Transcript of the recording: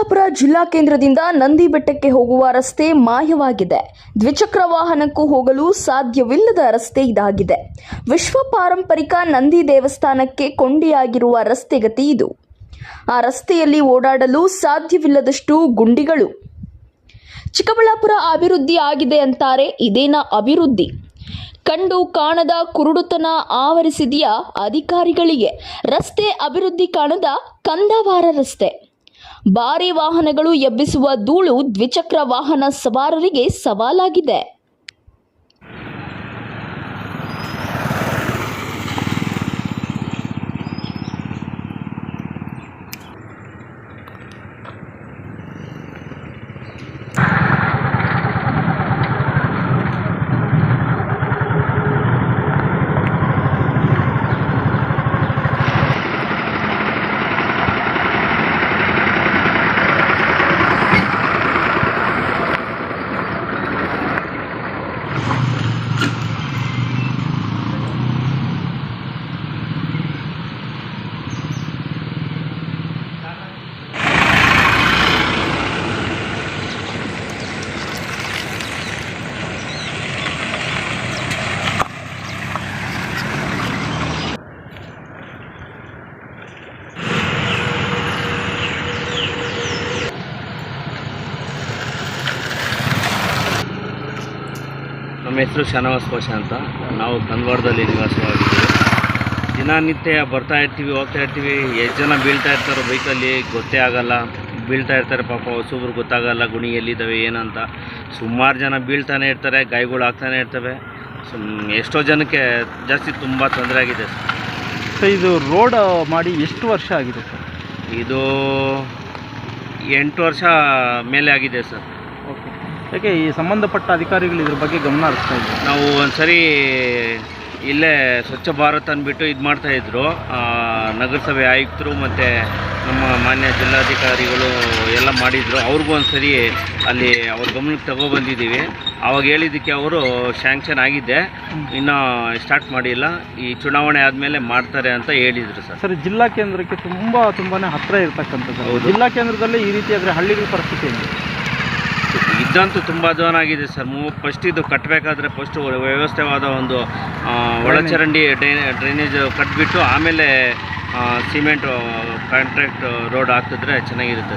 ಚಿಕ್ಕಬಳ್ಳಾಪುರ ಜಿಲ್ಲಾ ಕೇಂದ್ರದಿಂದ ನಂದಿ ಬೆಟ್ಟಕ್ಕೆ ಹೋಗುವ ರಸ್ತೆ ಮಾಯವಾಗಿದೆ. ದ್ವಿಚಕ್ರ ವಾಹನಕ್ಕೂ ಹೋಗಲು ಸಾಧ್ಯವಿಲ್ಲದ ರಸ್ತೆ ಇದಾಗಿದೆ. ವಿಶ್ವ ಪಾರಂಪರಿಕ ನಂದಿ ದೇವಸ್ಥಾನಕ್ಕೆ ಕೊಂಡಿಯಾಗಿರುವ ರಸ್ತೆಗತಿ ಇದು. ಆ ರಸ್ತೆಯಲ್ಲಿ ಓಡಾಡಲು ಸಾಧ್ಯವಿಲ್ಲದಷ್ಟು ಗುಂಡಿಗಳು. ಚಿಕ್ಕಬಳ್ಳಾಪುರ ಅಭಿವೃದ್ಧಿ ಆಗಿದೆ ಅಂತಾರೆ ಇದೇನ ಅಭಿವೃದ್ಧಿ? ಕಂಡು ಕಾಣದ ಕುರುಡುತನ ಆವರಿಸಿದೆಯಾ ಅಧಿಕಾರಿಗಳಿಗೆ? ರಸ್ತೆ ಅಭಿವೃದ್ಧಿ ಕಾಣದ ಕಂದವಾರ ರಸ್ತೆ. ಭಾರಿ ವಾಹನಗಳು ಎಬ್ಬಿಸುವ ಧೂಳು ದ್ವಿಚಕ್ರ ವಾಹನ ಸವಾರರಿಗೆ ಸವಾಲಾಗಿದೆ. ನಮ್ಮ ಹೆಸರು ಶಾನವಾಸ್ ಕೋಶ ಅಂತ. ನಾವು ಕನ್ವಾಡದಲ್ಲಿ ನಿವಾಸವಾಗಿದ್ದೀವಿ. ದಿನನಿತ್ಯ ಬರ್ತಾ ಇರ್ತೀವಿ ಹೋಗ್ತಾ ಇರ್ತೀವಿ. ಎಷ್ಟು ಜನ ಬೀಳ್ತಾ ಇರ್ತಾರೋ ಬೈಕಲ್ಲಿ ಗೊತ್ತೇ ಆಗಲ್ಲ. ಬೀಳ್ತಾ ಇರ್ತಾರೆ ಪಾಪ ಹೊಸೊಬ್ರು ಗೊತ್ತಾಗಲ್ಲ ಗುಣಿ ಎಲ್ಲಿದ್ದಾವೆ ಏನಂತ. ಸುಮಾರು ಜನ ಬೀಳ್ತಾನೆ ಇರ್ತಾರೆ ಗಾಯಗಳು ಆಗ್ತಾನೆ ಇರ್ತವೆ. ಸುಮ್ ಎಷ್ಟೋ ಜನಕ್ಕೆ ಜಾಸ್ತಿ ತುಂಬ ತೊಂದರೆ ಆಗಿದೆ. ಸರ್ ಸೊ ಇದು ರೋಡ್ ಮಾಡಿ ಎಷ್ಟು ವರ್ಷ ಆಗಿದೆ ಸರ್ ಇದು ಎಂಟು ವರ್ಷ ಮೇಲೆ ಆಗಿದೆ ಸರ್ ಯಾಕೆ ಈ ಸಂಬಂಧಪಟ್ಟ ಅಧಿಕಾರಿಗಳು ಇದ್ರ ಬಗ್ಗೆ ಗಮನ ಹರಿಸ್ತಾ ಇದ್ದಾರೆ ನಾವು ಒಂದ್ಸರಿ ಇಲ್ಲೇ ಸ್ವಚ್ಛ ಭಾರತ್ ಅಂದ್ಬಿಟ್ಟು ಇದು ಮಾಡ್ತಾಯಿದ್ರು ನಗರಸಭೆ ಆಯುಕ್ತರು ಮತ್ತು ನಮ್ಮ ಮಾನ್ಯ ಜಿಲ್ಲಾಧಿಕಾರಿಗಳು ಎಲ್ಲ ಮಾಡಿದರು. ಅವ್ರಿಗೂ ಒಂದ್ಸರಿ ಅಲ್ಲಿ ಅವ್ರ ಗಮನಕ್ಕೆ ತಗೊಬಂದಿದ್ದೀವಿ ಅವಾಗ ಹೇಳಿದ್ದಕ್ಕೆ ಅವರು ಶ್ಯಾಂಕ್ಷನ್ ಆಗಿದೆ ಇನ್ನೂ ಸ್ಟಾರ್ಟ್ ಮಾಡಿಲ್ಲ. ಈ ಚುನಾವಣೆ ಆದಮೇಲೆ ಮಾಡ್ತಾರೆ ಅಂತ ಹೇಳಿದರು ಸರ್. ಸರ್ ಜಿಲ್ಲಾ ಕೇಂದ್ರಕ್ಕೆ ತುಂಬ ತುಂಬಾ ಹತ್ತಿರ ಇರ್ತಕ್ಕಂಥದ್ದು. ಜಿಲ್ಲಾ ಕೇಂದ್ರದಲ್ಲೇ ಈ ರೀತಿಯಾದರೆ ಹಳ್ಳಿಗಳ ಪರಿಸ್ಥಿತಿ ಏನು ಇದ್ದಂತೂ ತುಂಬ ಆಗಿದೆ ಸರ್. ಮೂ ಫಸ್ಟ್ ಇದು ಕಟ್ಟಬೇಕಾದ್ರೆ ಫಸ್ಟ್ ವ್ಯವಸ್ಥೆವಾದ ಒಂದು ಒಳಚರಂಡಿ ಡ್ರೈ- ಡ್ರೈನೇಜ್ ಕಟ್ಬಿಟ್ಟು ಆಮೇಲೆ ಸಿಮೆಂಟ್ ಕಾಂಟ್ರಾಕ್ಟ್ ರೋಡ್ ಹಾಕಿದ್ರೆ ಚೆನ್ನಾಗಿರುತ್ತೆ.